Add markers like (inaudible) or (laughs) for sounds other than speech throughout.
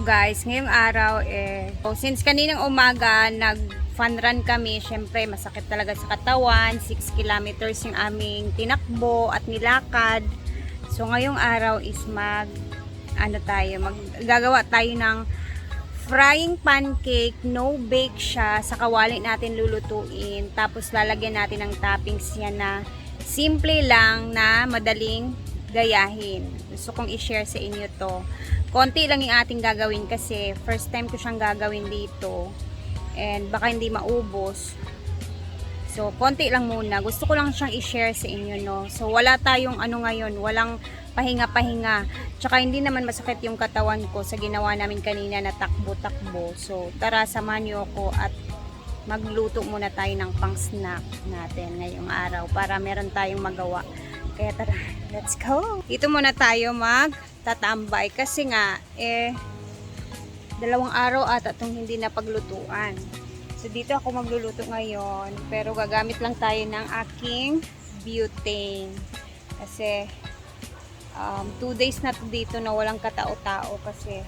Guys, ngayong araw eh, so, since kaninang umaga nag fun run kami, syempre masakit talaga sa katawan, 6 kilometers yung aming tinakbo at nilakad. So ngayong araw is mag ano tayo, mag gagawa tayo ng frying pancake, no bake siya, sa kawali natin lulutuin, tapos lalagyan natin ng toppings yan na simple lang na madaling gayahin. Gusto kong i-share sa inyo to. Konti lang yung ating gagawin kasi first time ko siyang gagawin dito and baka hindi maubos. So, konti lang muna. Gusto ko lang siyang i-share sa inyo, no? So, wala tayong ano ngayon, walang pahinga-pahinga. Tsaka hindi naman masakit yung katawan ko sa ginawa namin kanina na takbo-takbo. So, tara, samahan niyo ako at magluto muna tayo ng pang-snack natin ngayong araw para meron tayong magawa. Kaya tara, let's go! Dito muna tayo magtatambay kasi nga, eh, dalawang araw at itong hindi na paglutuan. So, dito ako magluluto ngayon. Pero gagamit lang tayo ng aking butane. Kasi, um, two days na to dito na walang katao-tao kasi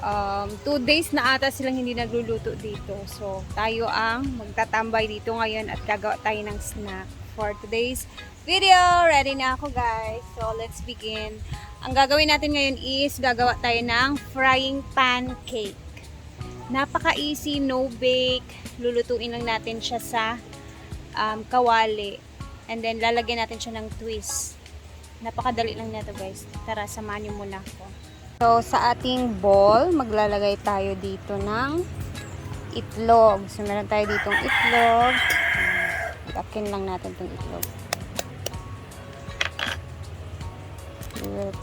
um, two days na ata silang hindi nagluluto dito. So, tayo ang magtatambay dito ngayon at gagawa tayo ng snack for today's video. Ready na ako guys. So, let's begin. Ang gagawin natin ngayon is gagawa tayo ng frying pancake. Napaka-easy, no bake. Lulutuin lang natin siya sa um, kawali. And then, lalagyan natin siya ng twist. Napakadali lang nito guys. Tara, samahan niyo muna ako. So, sa ating bowl, maglalagay tayo dito ng itlog. So, meron tayo ditong itlog. Takin lang natin itong itlog. Good.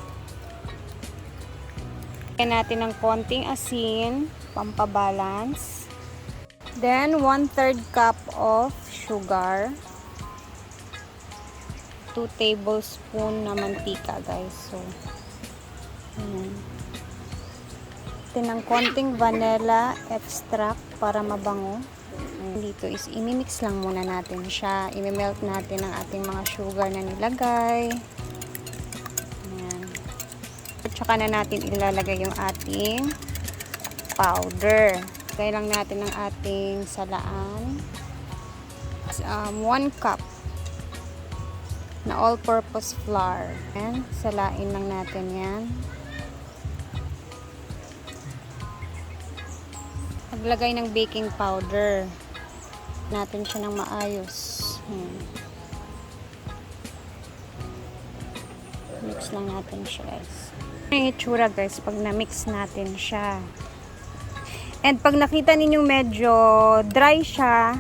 Lagyan natin ng konting asin, pampabalance. Then, 1 third cup of sugar. 2 tablespoon na mantika, guys. So, ayan. Ito ng konting vanilla extract para mabango. Dito is imimix lang muna natin siya. Imimelt natin ang ating mga sugar na nilagay. Ayan. At saka na natin ilalagay yung ating powder. Lagay lang natin ang ating salaan. Um, 1 cup na all-purpose flour. Ayan, salain lang natin yan. Maglagay ng baking powder. Natin siya ng maayos. Hmm. Mix lang natin siya guys. Yung itsura guys pag na-mix natin siya. And pag nakita ninyong medyo dry siya,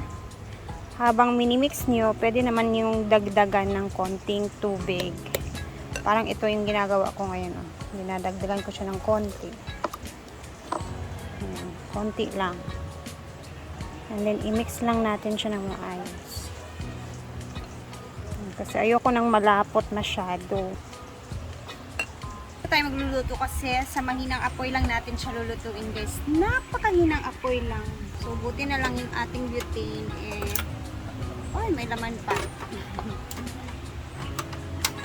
habang minimix nyo, pwede naman yung dagdagan ng konting tubig. Parang ito yung ginagawa ko ngayon. Oh. Dinadagdagan ko siya ng konti. Ayan, konti lang. And then, i-mix lang natin siya ng maayos. Kasi ayoko nang malapot masyado. Tayo magluluto kasi sa mahinang apoy lang natin siya lulutuin guys. Napakahinang apoy lang. So, buti na lang yung ating butane eh, Ay, may laman pa. (laughs)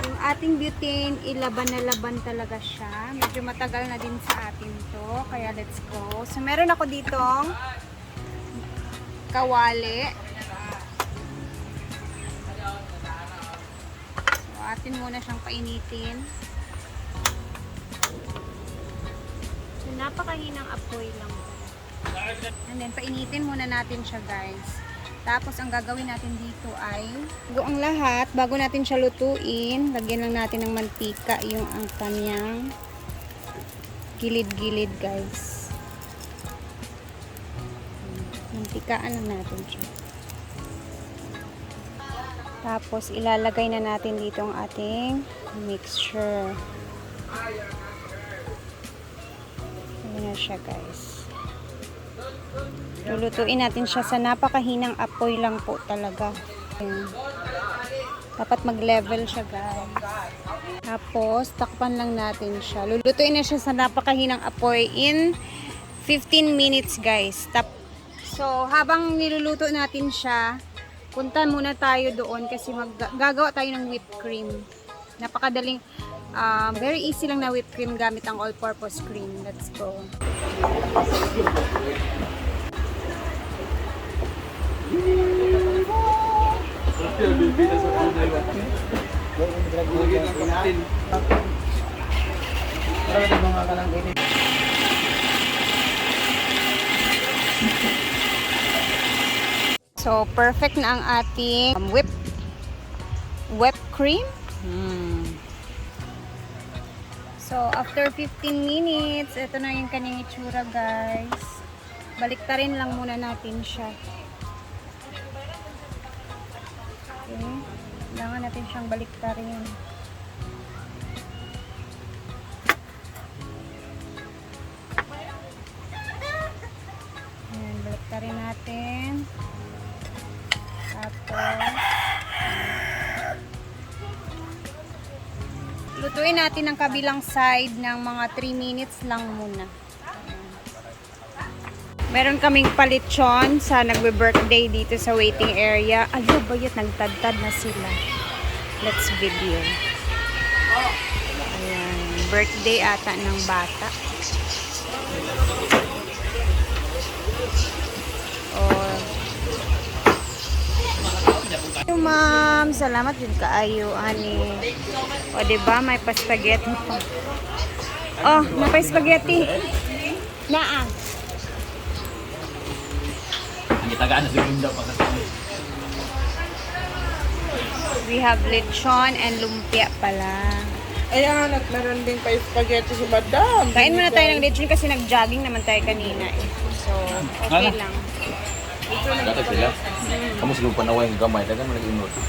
yung ating butane, ilaban na laban talaga siya. Medyo matagal na din sa atin to. Kaya let's go. So, meron ako ditong kawali. So, atin muna siyang painitin. Napakahinang apoy lang. And then, painitin muna natin siya, guys. Tapos, ang gagawin natin dito ay bago lahat, bago natin siya lutuin, lagyan lang natin ng mantika yung ang kanyang gilid-gilid, guys. Mantikaan lang natin siya. Tapos, ilalagay na natin dito ang ating mixture. Siya, guys. Lulutuin natin siya sa napakahinang apoy lang po talaga. Ayan. Dapat mag-level siya guys. Tapos, takpan lang natin siya. Lulutuin na siya sa napakahinang apoy in 15 minutes guys. Tap so, habang niluluto natin siya, punta muna tayo doon kasi gagawa tayo ng whipped cream. Napakadaling Um, very easy lang na whipped cream gamit ang all-purpose cream. Let's go. So, perfect na ang ating um, whip whipped cream. Hmm. So, after 15 minutes, ito na yung kanyang itsura, guys. Baliktarin lang muna natin siya. Okay. Kailangan natin siyang baliktarin. Ayan, baliktarin natin. Lutuin natin ang kabilang side ng mga 3 minutes lang muna. Meron kaming palitsyon sa nagbe-birthday dito sa waiting area. Alo, bayot, nagtadtad na sila. Let's video. Ayan, birthday ata ng bata. Or, Yo, ma'am, salamat din kaayo ani. O di ba may pa-spaghetti pa. Oh, may pa-spaghetti. Naa. Ang itagaan na si Window pag We have lechon and lumpia pala. Ayan, at meron din pa spaghetti si Madam. Kain muna tayo ng lechon kasi nag-jogging naman tayo kanina eh. So, okay lang. Dati sila. Kamu sila panaway ng gamay. Dagan mo lechon.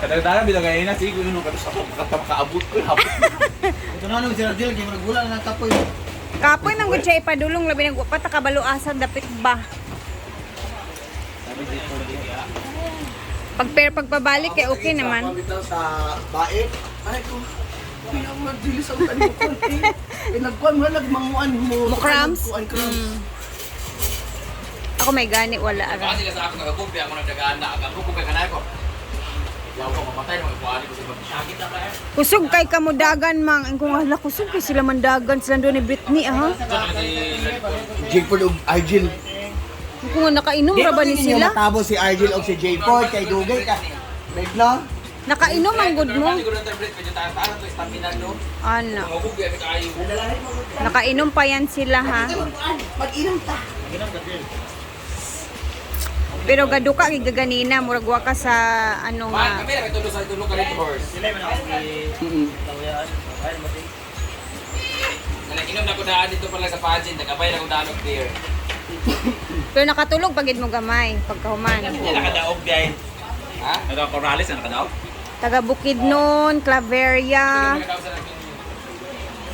Kadang-kadang bilang ngayon na, sige, kung ka sa makaabot ko, hapot. (laughs) Ito na nung sila dil, kaya nagbulan na kapoy. Kapoy nang gud siya ipadulong labi nag pa kabalo asa dapit ba. Pag pero pagpabalik eh okay naman. Sa bait. Ay ko, ako magdili sa utan mo konti. (laughs) Eh, nagkuhan mo lang, manguan mo. Mo crumbs? Kuan crumbs. Mm. Ako may gani wala ara. Baka sila sa ako nagagumpi, ako nagdagaan na. Ang gumpi ka na ako. Yaw ko mamatay, magkuhaan ko sa ibang sakit na ba eh. Kusog kay kamudagan mang. Ang kung hala kusog kay sila mandagan sila doon ni Britney ah. Jigford ug Argel. Kung nakainom ra ba ni Di sila? matabo si Argel o si Jayford kay Dugay ka. Right no? Nakainom ang good mo. Ano? Nakainom pa yan sila ha. Mag-inom ta. Pero gaduka kay gaganina murag wa ka sa ano nga. kami na may tulog sa tulog ka rin horse. Nanaginom na ko daan dito pala sa pageant, nagabay na ko daan beer. Pero nakatulog pagid mo gamay pagkahuman. nakadaog guys. Ha? Nagka-coralis na nakadaog? Taga Bukidnon, Claveria.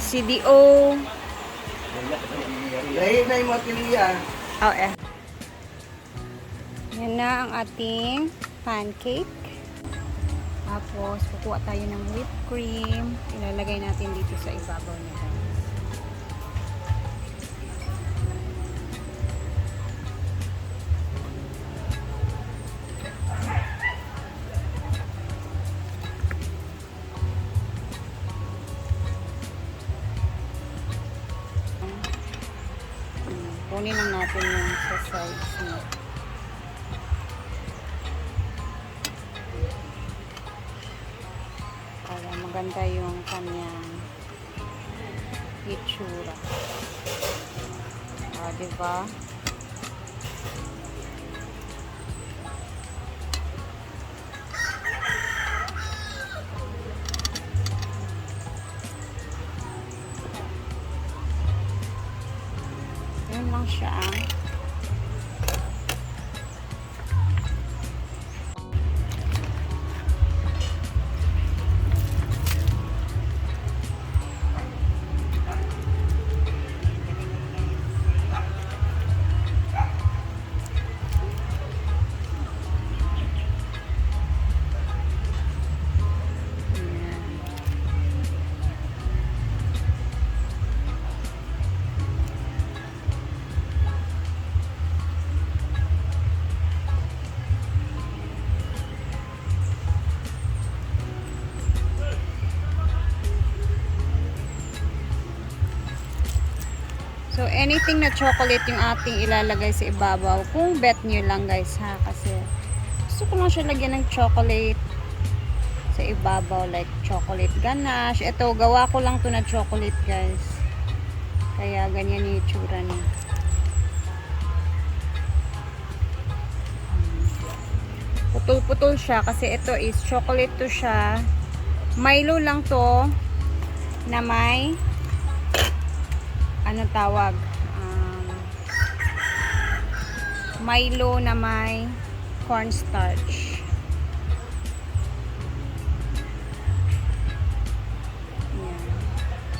CDO. Dahil na yung mga piliya. Oh, eh. Yan na ang ating pancake. Tapos, kukuha tayo ng whipped cream. Ilalagay natin dito sa ibabaw niya. Maganda yung kanyang itsura. Ah, di anything na chocolate yung ating ilalagay sa ibabaw. Kung bet nyo lang guys ha. Kasi gusto ko lang siya lagyan ng chocolate sa ibabaw. Like chocolate ganache. Ito, gawa ko lang to na chocolate guys. Kaya ganyan yung itsura niya. Putol-putol siya kasi ito is chocolate to siya. Milo lang to na may ano tawag Milo na may cornstarch.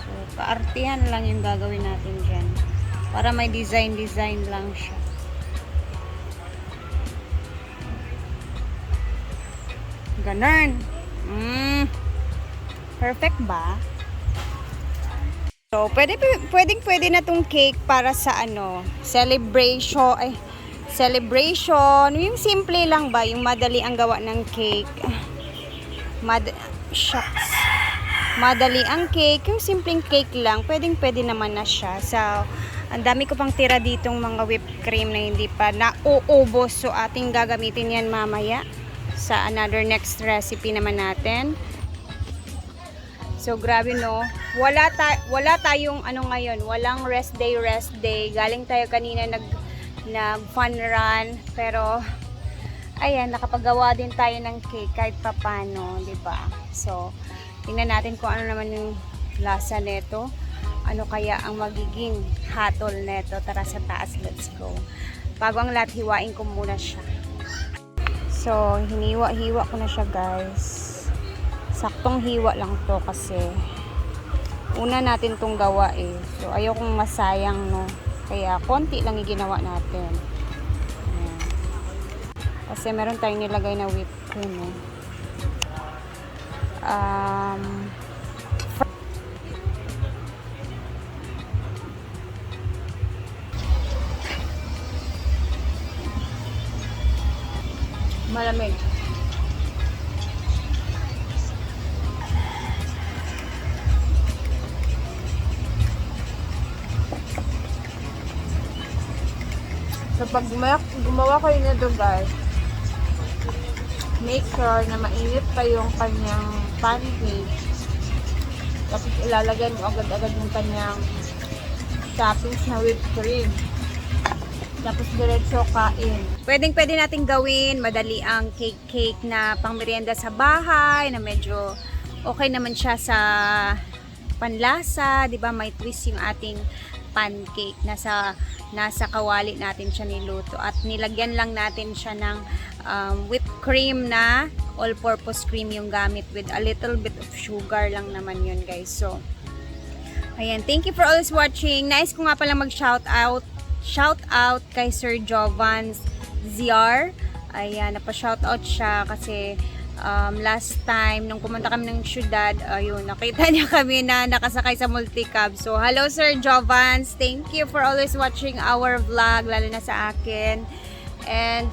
So kaartihan lang yung gagawin natin dyan. Para may design design lang siya. Ganun. Mm. perfect ba? So, pwede, pwedeng pwede na tong cake para sa ano, celebration, ay, celebration. Yung simple lang ba, yung madali ang gawa ng cake. Mad, shucks. Madali ang cake, yung simpleng cake lang, pwedeng pwede naman na siya. So, ang dami ko pang tira ditong mga whipped cream na hindi pa nauubos. So, ating gagamitin yan mamaya sa another next recipe naman natin. So grabe no. Wala ta wala tayong ano ngayon, walang rest day rest day. Galing tayo kanina nag nag fun run pero ayan nakapagawa din tayo ng cake kahit papano, 'di ba? So tingnan natin kung ano naman yung lasa nito. Ano kaya ang magiging hatol neto? Tara sa taas, let's go. Bago ang lahat, hiwain ko muna siya. So, hiniwa-hiwa ko na siya, guys saktong hiwa lang to kasi una natin tong gawa eh so ayokong masayang no kaya konti lang yung natin Ayan. kasi meron tayong nilagay na whipped cream eh. um (laughs) malamig pag gumawa, gumawa kayo nito guys, make sure na mainit pa yung kanyang pancake. Tapos ilalagay mo agad-agad yung kanyang toppings na whipped cream. Tapos diretso kain. Pwedeng pwede natin gawin, madali ang cake cake na pang merienda sa bahay, na medyo okay naman siya sa panlasa, 'di ba? May twist yung ating pancake nasa nasa kawali natin siya niluto at nilagyan lang natin siya ng um, whipped cream na all-purpose cream yung gamit with a little bit of sugar lang naman yun guys. So, Ayan, thank you for always watching. Nice ko nga pala mag-shout out. Shout out kay Sir Jovan ZR. Ayan, napa-shout out siya kasi um, last time nung pumunta kami ng syudad, ayun, nakita (laughs) niya kami na nakasakay sa multicab. So, hello Sir Jovans. Thank you for always watching our vlog, lalo na sa akin. And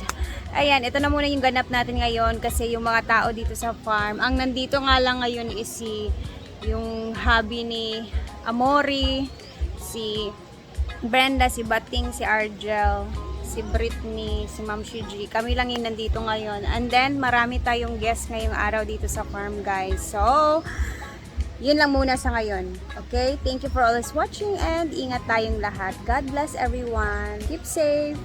Ayan, ito na muna yung ganap natin ngayon kasi yung mga tao dito sa farm. Ang nandito nga lang ngayon is si yung hubby ni Amori, si Brenda, si Bating, si Argel, si Britney, si Ma'am Shiji. Kami lang yung nandito ngayon. And then, marami tayong guests ngayong araw dito sa farm, guys. So, yun lang muna sa ngayon. Okay? Thank you for always watching and ingat tayong lahat. God bless everyone. Keep safe.